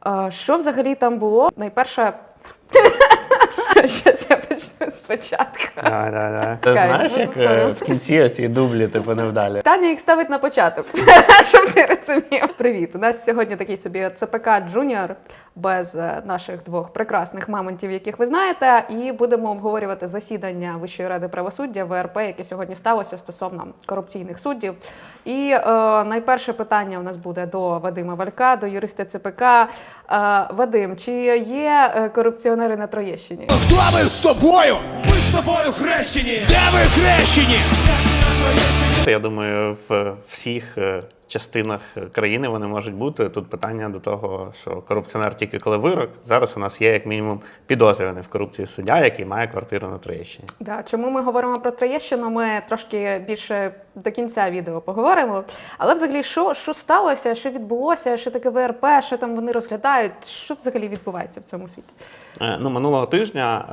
А, Що взагалі там було? Найперше. Щас я почну спочатку. Да, да, да. Ти знаєш, як е, в кінці оці дублі, типу, невдалі. Таня їх ставить на початок, щоб ти розумів. Привіт. У нас сьогодні такий собі ЦПК Джуніор без е, наших двох прекрасних мамонтів, яких ви знаєте, і будемо обговорювати засідання Вищої ради правосуддя ВРП, яке сьогодні сталося стосовно корупційних суддів. І е, найперше питання у нас буде до Вадима Валька, до юриста ЦПК. Е, Вадим, чи є е, корупціонери на Троєщині? Хто ми з тобою? Ми з тобою хрещені! Де ви хрещені? Це Я думаю, в всіх е, частинах країни вони можуть бути. Тут питання до того, що корупціонер тільки коли вирок. Зараз у нас є як мінімум підозрюваний в корупції суддя, який має квартиру на Троєщині. Да, чому ми говоримо про Троєщину? Ми трошки більше до кінця відео поговоримо. Але взагалі, що, що сталося, що відбулося, що таке ВРП, що там вони розглядають, що взагалі відбувається в цьому світі? Е, Ну, минулого тижня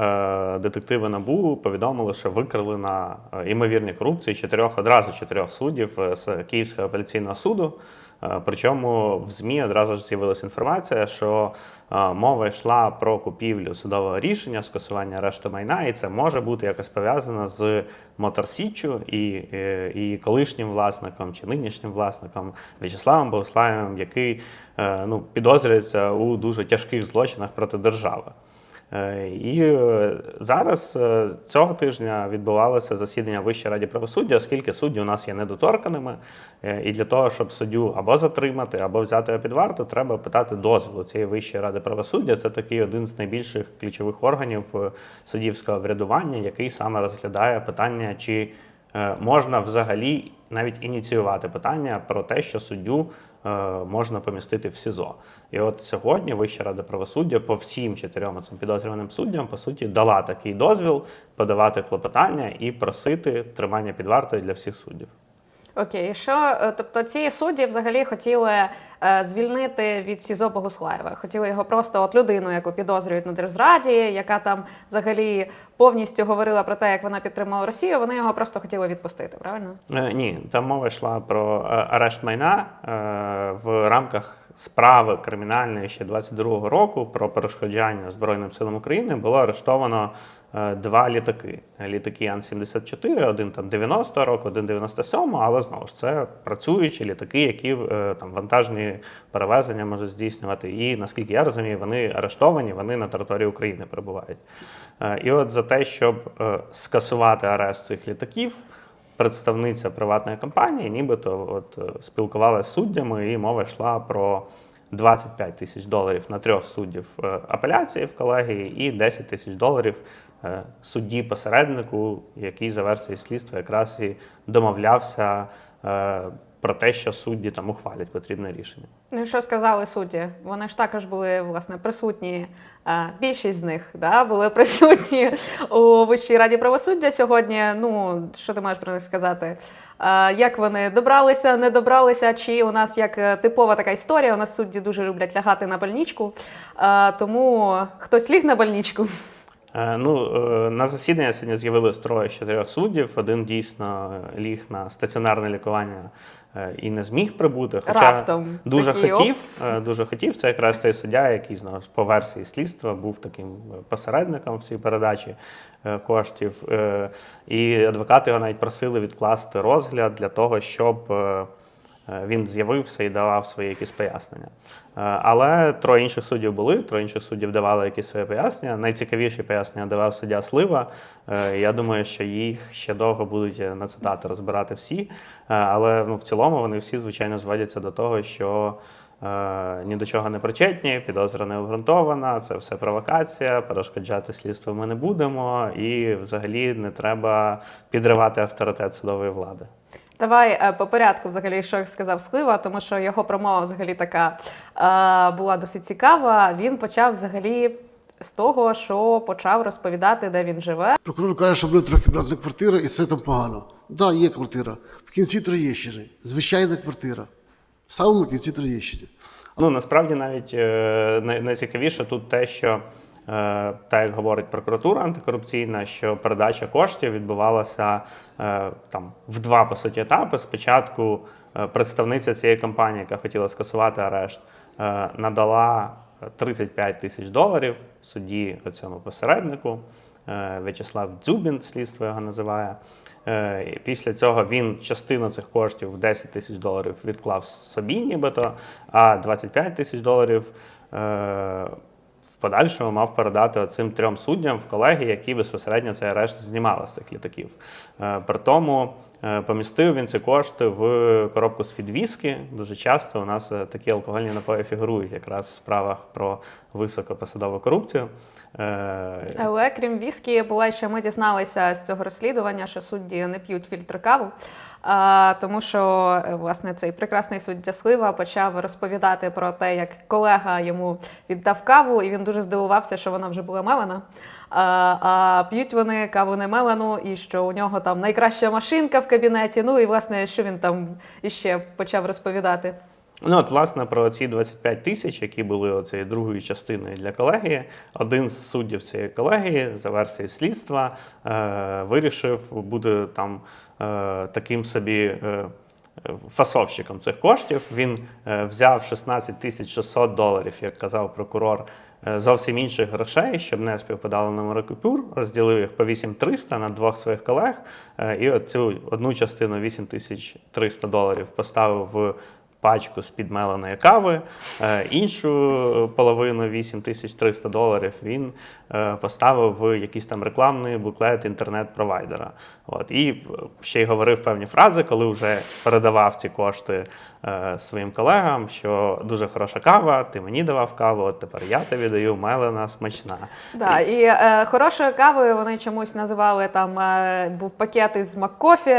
е, детективи НАБУ повідомили, що викрили на е, імовірні корупції чотирьох одразу чотирьох суддів е, з Київського апеляційного суду. Е, Причому в ЗМІ одразу ж з'явилася інформація, що е, мова йшла про купівлю судового рішення, скасування арешту майна, і це може бути якось пов'язано з Моторсіччю і, е, і колишнім власником чи нинішнім власником В'ячеславом Богославом, який ну, підозрюється у дуже тяжких злочинах проти держави. Е, І е, зараз е, цього тижня відбувалося засідання Вищої раді правосуддя, оскільки судді у нас є недоторканими. І для того, щоб суддю або затримати, або взяти його під варту, треба питати дозволу цієї Вищої ради правосуддя. Це такий один з найбільших ключових органів суддівського врядування, який саме розглядає питання, чи можна взагалі навіть ініціювати питання про те, що суддю е, можна помістити в СІЗО. І от сьогодні Вища рада правосуддя по всім чотирьом цим підозрюваним суддям по суті дала такий дозвіл подавати клопотання і просити тримання під вартою для всіх суддів. Окей, що е, тобто ці судді взагалі хотіли е, звільнити від СІЗО Богуслаєва. Хотіли його просто от людину, яку підозрюють на держзраді, яка там взагалі повністю говорила про те, як вона підтримала Росію. Вони його просто хотіли відпустити, правильно? Е, Ні, там мова йшла про е, арешт майна е, в рамках справи кримінальної ще 22-го року про перешкоджання Збройним силам України було арештовано е, два літаки. Літаки Ан-74, один там 90-го року, один 97-го, але знову ж це працюючі літаки, які е, там вантажні перевезення можуть здійснювати. І наскільки я розумію, вони арештовані, вони на території України перебувають. Е, І от за те, щоб е, скасувати арешт цих літаків представниця приватної компанії, нібито от е, спілкувалася з суддями, і мова йшла про 25 тисяч доларів на трьох суддів е, апеляції в колегії і 10 тисяч доларів е, судді посереднику, який за версією слідства якраз і домовлявся про те, що судді там ухвалять потрібне рішення. Ну, що сказали судді? Вони ж також були власне присутні. е, Більшість з них да, були присутні у Вищій раді правосуддя сьогодні. Ну, що ти маєш про них сказати? Е, Як вони добралися, не добралися? Чи у нас як е, типова така історія? У нас судді дуже люблять лягати на больничку, тому хтось ліг на больничку. Е, Ну, е, на засідання сьогодні з'явилось троє з чотирьох суддів. Один дійсно ліг на стаціонарне лікування е, і не зміг прибути. Хоча Раптом дуже такий, хотів, е, дуже хотів. Це якраз той суддя, який знову по версії слідства був таким посередником в цій передачі коштів. І адвокати його навіть просили відкласти розгляд для того, щоб. Е, Він з'явився і давав свої якісь пояснення. Е, Але троє інших суддів були, троє інших суддів давали якісь свої пояснення. Найцікавіші пояснення давав суддя Слива. Е, Я думаю, що їх ще довго будуть на цитати розбирати всі. Але ну, в цілому вони всі, звичайно, зводяться до того, що ні до чого не причетні, підозра не обґрунтована, це все провокація, перешкоджати слідству ми не будемо, і взагалі не треба підривати авторитет судової влади. Давай е, по порядку, взагалі, що сказав Слива, тому що його промова взагалі така е, була досить цікава. Він почав взагалі з того, що почав розповідати, де він живе. Прокурор каже, що буде трохи брати квартира, і це там погано. Так, да, є квартира. В кінці Троєщини. Звичайна квартира. В самому кінці Троєщини. Ну насправді навіть е, найцікавіше тут те, що так як говорить прокуратура антикорупційна, що передача коштів відбувалася е, там в два по суті етапи. Спочатку е, представниця цієї компанії, яка хотіла скасувати арешт, е, надала 35 тисяч доларів судді цьому посереднику. Е, В'ячеслав Дзюбін, слідство його називає. Е, Після цього він частину цих коштів в 10 тисяч доларів відклав собі, нібито, а 25 тисяч доларів е, подальшому мав передати оцим трьом суддям в колегії, які безпосередньо цей арешт знімали з цих літаків. Е, При тому помістив він ці кошти в коробку з-під віскі. Дуже часто у нас е, такі алкогольні напої фігурують якраз в справах про високопосадову корупцію. Е, Але крім віскі, була ще ми дізналися з цього розслідування, що судді не п'ють фільтр каву. А, тому що е, власне цей прекрасний суддя Слива почав розповідати про те, як колега йому віддав каву, і він дуже здивувався, що вона вже була мелена. А, п'ють вони каву не мелену, і що у нього там найкраща машинка в кабінеті. Ну і власне, що він там іще почав розповідати. Ну, от, власне, про ці 25 тисяч, які були оцією другою частиною для колегії, один з суддів цієї колегії, за версією слідства, е, вирішив бути там е, таким собі. Е, Фасовщиком цих коштів він е, взяв 16 тисяч 600 доларів, як казав прокурор, зовсім інших грошей, щоб не співпадали номери купюр, розділив їх по 8300 на двох своїх колег, е, і цю одну частину 8300 доларів поставив в пачку з підмеленої кави, е, іншу половину 8300 доларів він е, поставив в якийсь там рекламний буклет інтернет-провайдера. От. І ще й говорив певні фрази, коли вже передавав ці кошти е, своїм колегам, що дуже хороша кава, ти мені давав каву, от тепер я тобі даю мелена смачна. Да, і е, хорошою кавою вони чомусь називали там е, був пакет із Маккофі,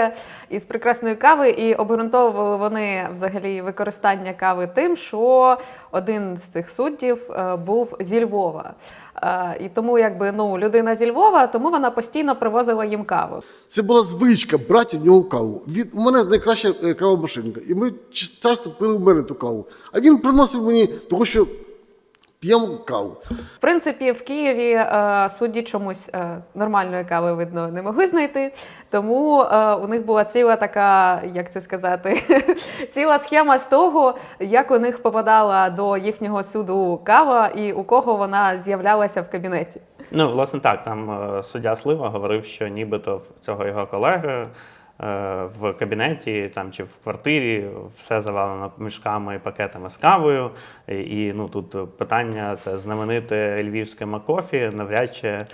із прекрасної кави, і обґрунтовували вони взагалі використання кави тим, що один з цих суддів е, був зі Львова. Е, і тому, якби ну людина зі Львова, тому вона постійно привозила їм каву. Це була звичка брати у нього каву. Він, у мене найкраща кава кавомашинка. І ми часто пили в мене ту каву. А він приносив мені, тому що п'ємо каву. В принципі, в Києві е, судді чомусь е, нормальної кави видно не могли знайти. Тому е, у них була ціла така, як це сказати, ціла схема з того, як у них попадала до їхнього суду кава і у кого вона з'являлася в кабінеті. Ну, власне, так, там е, суддя Слива говорив, що нібито в цього його колеги в кабінеті там, чи в квартирі все завалено мішками і пакетами з кавою. І, ну, тут питання це знамените львівське Макофі, навряд чи е,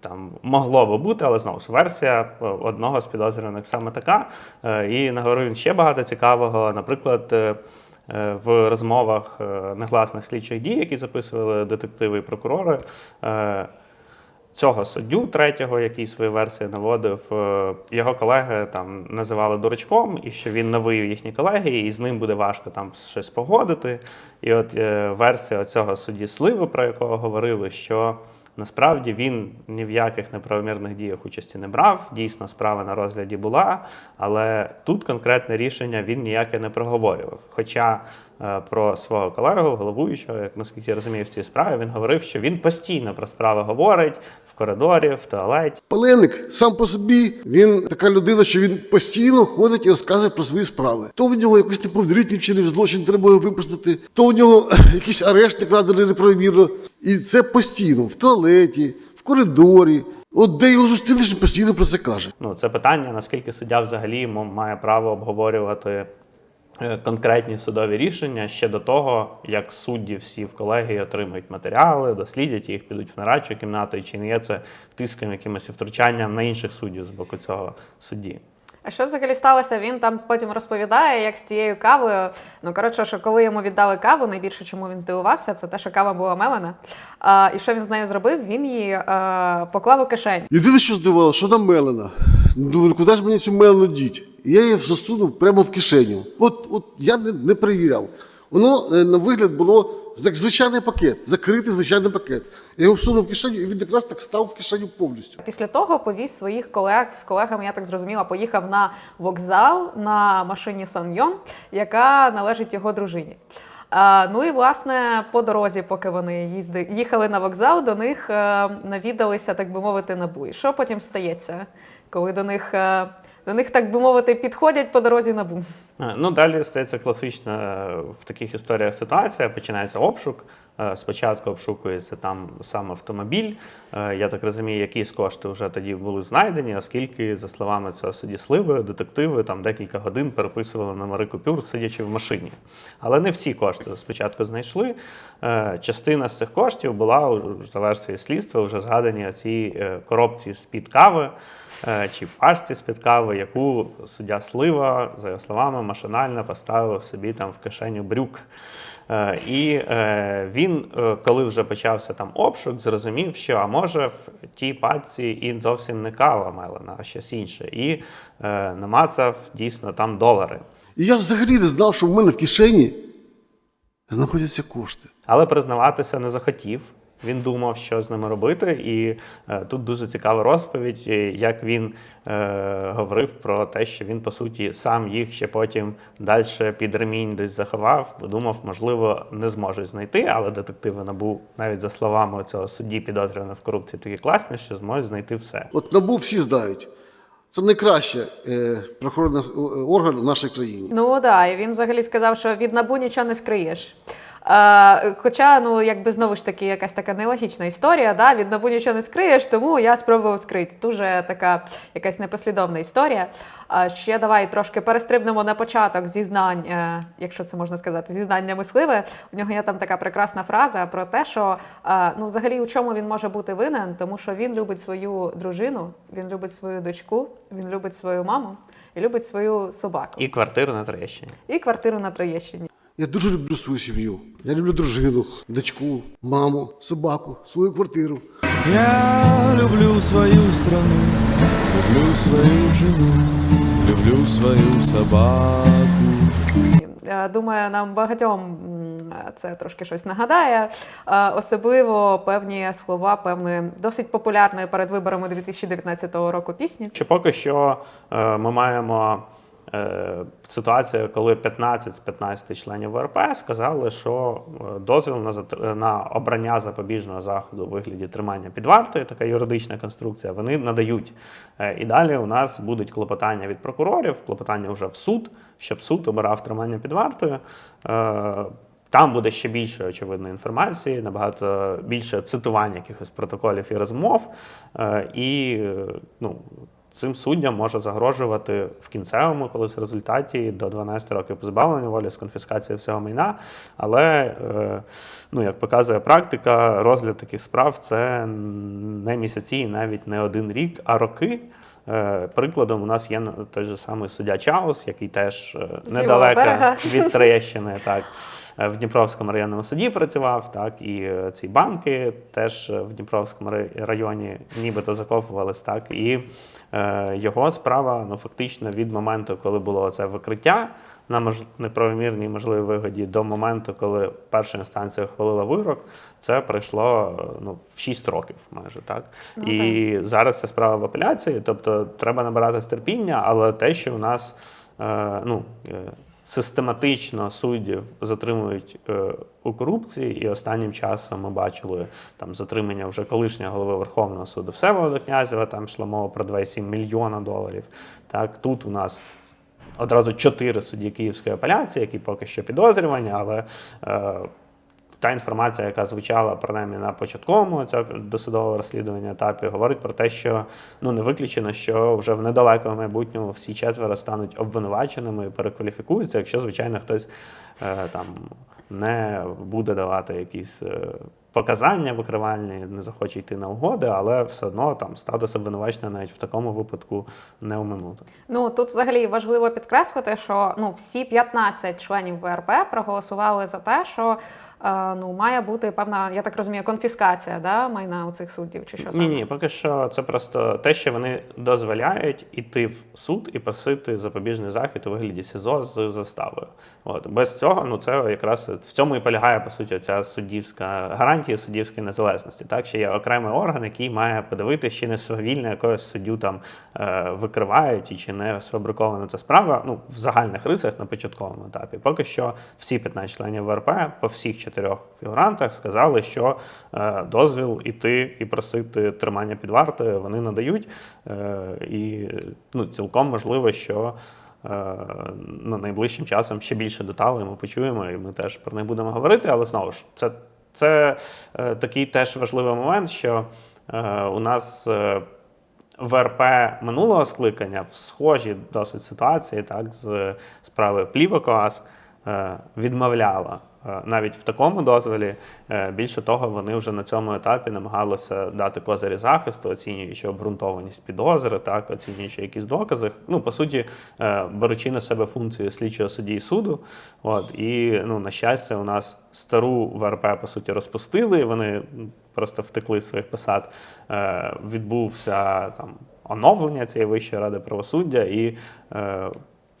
там могло би бути, але знову ж версія е, одного з підозрюваних саме така. Е, І наговорив ще багато цікавого. Наприклад, е, е, в розмовах е, негласних слідчих дій, які записували детективи і прокурори. Цього суддю третього, який свої версії наводив, е, його колеги там називали дурачком, і що він новий у їхній колегії, і з ним буде важко там щось погодити. І от е, версія цього судді Сливи, про якого говорили, що насправді він ні в яких неправомірних діях участі не брав. Дійсно, справа на розгляді була, але тут конкретне рішення він ніяке не проговорював. Хоча про свого колегу, головуючого, як наскільки я розумію, в цій справі, він говорив, що він постійно про справи говорить в коридорі, в туалеті. Паленик сам по собі він така людина, що він постійно ходить і розказує про свої справи. То в нього якийсь неповдрітний вчинив злочин, треба його випустити, то у нього якийсь арешт накладений неправомірно. І це постійно в туалеті, в коридорі. От де його зустрінеш, постійно про це каже. Ну, це питання, наскільки суддя взагалі має право обговорювати е, конкретні судові рішення ще до того, як судді всі в колегії отримують матеріали, дослідять їх, підуть в нарадчу кімнату, і чи не є це тиском якимось втручанням на інших суддів з боку цього судді. А що взагалі сталося? Він там потім розповідає, як з тією кавою. Ну коротше, що коли йому віддали каву, найбільше чому він здивувався, це те, що кава була мелена. А, і що він з нею зробив? Він її а, поклав у кишень. Єдине, що здивувало, що там мелена. Ну, куди ж мені цю мелену діть? Я її засунув прямо в кишеню. От, от я не, не перевіряв. Воно е, на вигляд було як звичайний пакет, закритий звичайний пакет. Я його всунув в кишеню, і він якраз так став в кишеню повністю. Після того повіз своїх колег з колегами, я так зрозуміла, поїхав на вокзал на машині Санйон, яка належить його дружині. Ну і власне по дорозі, поки вони їздили, їхали на вокзал, до них е, навідалися, так би мовити, набу. І що потім стається, коли до них е, До них, так би мовити, підходять по дорозі набу. Е, Ну, далі стається класична е, в таких історіях ситуація. Починається обшук. Е, Спочатку обшукується там сам автомобіль. Я так розумію, якісь кошти вже тоді були знайдені, оскільки, за словами цього судді Сливи, детективи там декілька годин переписували номери купюр, сидячи в машині. Але не всі кошти спочатку знайшли. Частина з цих коштів була за версією слідства вже згадані ці коробці з-під кави е, чи пашці з-під кави, яку суддя Слива, за його словами, машинально поставив собі там в кишеню брюк. Е, І е, він, е, коли вже почався там обшук, зрозумів, що а може в тій пачці і зовсім не кава мелена, а щось інше. І е, намацав дійсно там долари. І я взагалі не знав, що в мене в кишені знаходяться кошти. Але признаватися не захотів. Він думав, що з ними робити, і е, тут дуже цікава розповідь, е, як він е, говорив про те, що він по суті сам їх ще потім далі під ремінь десь заховав, бо думав, можливо, не зможуть знайти. Але детективи набув навіть за словами цього судді підозрюваного в корупції такі класні, що зможуть знайти все. От набу всі знають. Це найкраще е, правоохоронний е, орган в нашій країні. Ну так, да, і він взагалі сказав, що від набу нічого не скриєш. Е, хоча, ну якби знову ж таки якась така нелогічна історія, да? від набу нічого не скриєш, тому я спробував скрити. Дуже така якась непослідовна історія. А ще давай трошки перестрибнемо на початок зізнань, е, якщо це можна сказати, зізнання мисливе. У нього є там така прекрасна фраза про те, що е, ну, взагалі у чому він може бути винен, тому що він любить свою дружину, він любить свою дочку, він любить свою маму і любить свою собаку І квартиру на Троєщині. і квартиру на Троєщині. Я дуже люблю свою сім'ю. Я люблю дружину, дочку, маму, собаку, свою квартиру. Я люблю свою страну, люблю свою жену, люблю свою собаку. Е, Думаю, нам багатьом це трошки щось нагадає. Е, Особливо певні слова певної досить популярної перед виборами 2019 року пісні. Що поки що е, ми маємо е, ситуацію, коли 15 з 15 членів ВРП сказали, що е, дозвіл на, на обрання запобіжного заходу у вигляді тримання під вартою, така юридична конструкція, вони надають. Е, і далі у нас будуть клопотання від прокурорів, клопотання вже в суд, щоб суд обирав тримання під вартою. Там буде ще більше очевидної інформації, набагато більше цитувань якихось протоколів і розмов. І ну, цим суддям може загрожувати в кінцевому колись результаті до 12 років позбавлення волі з конфіскацією всього майна. Але, е, ну, як показує практика, розгляд таких справ це не місяці і навіть не один рік, а роки. Е, Прикладом у нас є той же самий суддя Чаус, який теж е, З недалеко від Троєщини, так. Е, В Дніпровському районному суді працював, так, і ці банки теж в Дніпровському районі нібито закопувались, так. І е, його справа, ну, фактично, від моменту, коли було це викриття на мож... неправомірній можливій вигоді, до моменту, коли перша інстанція ухвалила вирок, це пройшло ну, в 6 років майже так. Ну, і зараз ця справа в апеляції, тобто треба набиратись терпіння, але те, що у нас е, ну, е, систематично суддів затримують е, у корупції, і останнім часом ми бачили там затримання вже колишнього голови Верховного суду Всеволода Князєва, там йшла мова про 2,7 мільйона доларів. Так, тут у нас одразу чотири судді Київської апеляції, які поки що підозрювані, але е, та інформація, яка звучала принаймні на початковому досудового розслідування етапі, говорить про те, що ну не виключено, що вже в недалекому майбутньому всі четверо стануть обвинуваченими і перекваліфікуються, якщо звичайно хтось е, там не буде давати якісь. Показання викривальні, не захоче йти на угоди, але все одно там статус обвинуваченого навіть в такому випадку не оминути. Ну тут взагалі важливо підкреслити, що ну всі 15 членів ВРП проголосували за те, що е, ну має бути певна, я так розумію, конфіскація да, майна у цих суддів, чи що саме? Ні, ні, поки що це просто те, що вони дозволяють іти в суд і просити запобіжний захід у вигляді СІЗО з заставою. От без цього, ну це якраз в цьому і полягає по суті ця суддівська гарантія. Гарантії суддівської незалежності. Так, що є окремий орган, який має подивитися, чи не свавільно якогось суддю там е, викривають і чи не сфабрикована ця справа. Ну, в загальних рисах на початковому етапі. Поки що всі 15 членів ВРП по всіх чотирьох фігурантах сказали, що е, дозвіл іти і просити тримання під вартою вони надають. Е, і ну, цілком можливо, що ну, найближчим часом ще більше деталей ми почуємо, і ми теж про них будемо говорити. Але знову ж, це, це е, такий теж важливий момент, що е, у нас. е, ВРП минулого скликання в схожій досить ситуації, так, з справи Плівокоас відмовляла навіть в такому дозволі. Е, Більше того, вони вже на цьому етапі намагалися дати козирі захисту, оцінюючи обґрунтованість підозри, так, оцінюючи якісь докази. Ну, по суті, е, беручи на себе функцію слідчого судді і суду. От, і ну, на щастя, у нас стару ВРП по суті розпустили. Вони просто втекли з своїх посад. Е, відбувся там оновлення цієї Вищої ради правосуддя, і е,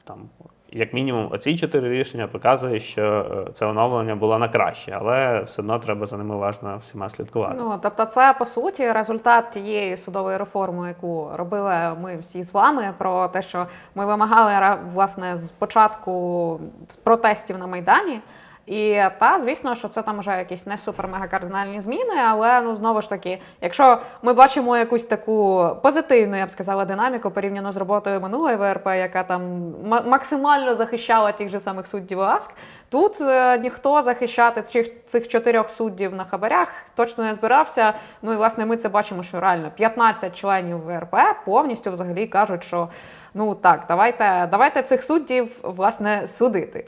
там, як мінімум, оці чотири рішення показує, що е, це оновлення було на краще, але все одно треба за ними уважно всіма слідкувати. Ну тобто, це по суті результат тієї судової реформи, яку робили ми всі з вами, про те, що ми вимагали власне з початку з протестів на майдані. І та, звісно, що це там вже якісь не супер мега кардинальні зміни, але ну знову ж таки, якщо ми бачимо якусь таку позитивну, я б сказала, динаміку порівняно з роботою минулої ВРП, яка там ма- максимально захищала тих же самих суддів ОАСК, тут е, ніхто захищати цих, цих чотирьох суддів на хабарях точно не збирався. Ну і власне ми це бачимо, що реально 15 членів ВРП повністю взагалі кажуть, що ну так, давайте, давайте цих суддів власне судити.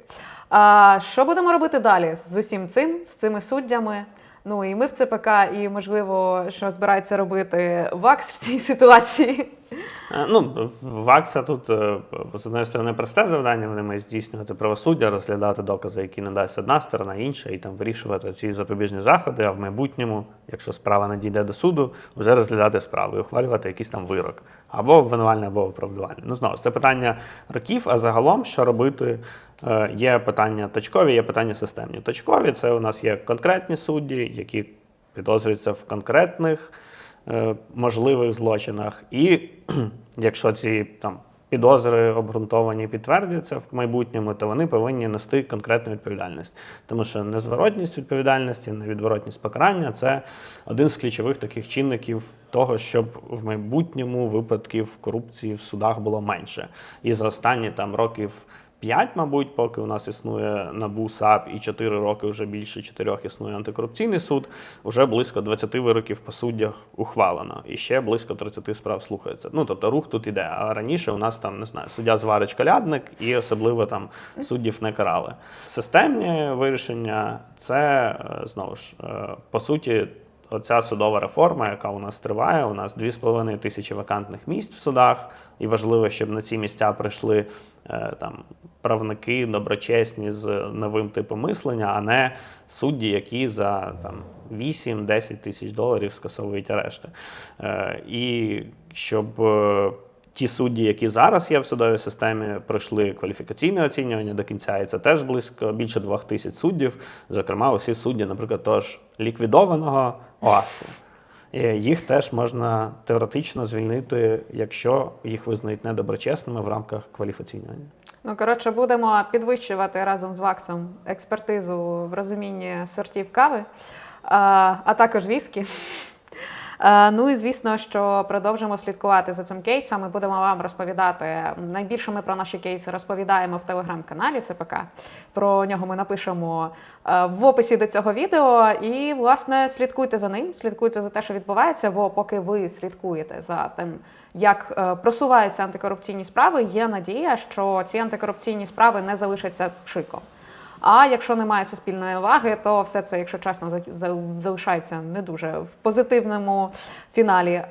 А що будемо робити далі з усім цим, з цими суддями? Ну і ми в ЦПК, і можливо, що збирається робити ВАКС в цій ситуації. Е, Ну, ВАКСа тут е, з однієї сторони просте завдання, вони мають здійснювати правосуддя, розглядати докази, які надасть одна сторона, інша, і там вирішувати ці запобіжні заходи, а в майбутньому, якщо справа не дійде до суду, вже розглядати справу і ухвалювати якийсь там вирок. Або обвинувальний, або виправдувальний. Ну, знову, це питання років, а загалом, що робити, є питання точкові, є питання системні. Точкові це у нас є конкретні судді, які підозрюються в конкретних е, можливих злочинах. І якщо ці там підозри обґрунтовані підтвердяться в майбутньому, то вони повинні нести конкретну відповідальність. Тому що незворотність відповідальності, невідворотність покарання це один з ключових таких чинників того, щоб в майбутньому випадків корупції в судах було менше. І за останні там років. 5, мабуть, поки у нас існує НАБУ САП і 4 роки, вже більше 4 існує антикорупційний суд, вже близько 20 вироків по суддях ухвалено. І ще близько 30 справ слухається. Ну, тобто рух тут іде. А раніше у нас там, не знаю, суддя зварич колядник і особливо там суддів не карали. Системні вирішення це е, знову ж, е, по суті, Оця судова реформа, яка у нас триває, у нас 2,5 тисячі вакантних місць в судах, і важливо, щоб на ці місця прийшли е, там правники доброчесні з новим типом мислення, а не судді, які за там 8-10 тисяч доларів скасовують арешти. Е, і щоб е, ті судді, які зараз є в судовій системі, пройшли кваліфікаційне оцінювання до кінця, і це теж близько більше двох тисяч суддів. Зокрема, усі судді, наприклад, того ж ліквідованого ОАСКу. Їх теж можна теоретично звільнити, якщо їх визнають недоброчесними в рамках кваліфікаційного. Ну, коротше, будемо підвищувати разом з ВАКСом експертизу в розумінні сортів кави, а, а також віскі. Е, Ну і звісно, що продовжимо слідкувати за цим кейсом. Ми будемо вам розповідати. Найбільше ми про наші кейси розповідаємо в телеграм-каналі ЦПК. Про нього ми напишемо е, в описі до цього відео. І, власне, слідкуйте за ним, слідкуйте за те, що відбувається. Бо поки ви слідкуєте за тим, як е, просуваються антикорупційні справи, є надія, що ці антикорупційні справи не залишаться пшиком. А якщо немає суспільної уваги, то все це, якщо чесно, за- за- залишається не дуже в позитивному фіналі.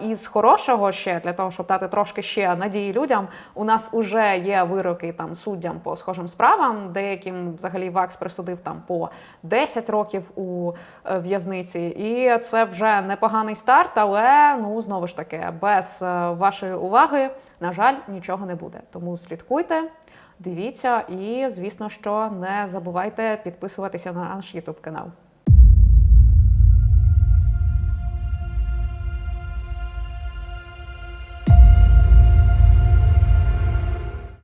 І з хорошого ще для того, щоб дати трошки ще надії людям, у нас уже є вироки там суддям по схожим справам. Деяким взагалі ВАКС присудив там по 10 років у е, в'язниці. І це вже непоганий старт, але ну знову ж таки, без е, вашої уваги, на жаль, нічого не буде. Тому слідкуйте. Дивіться і, звісно, що не забувайте підписуватися на наш YouTube канал.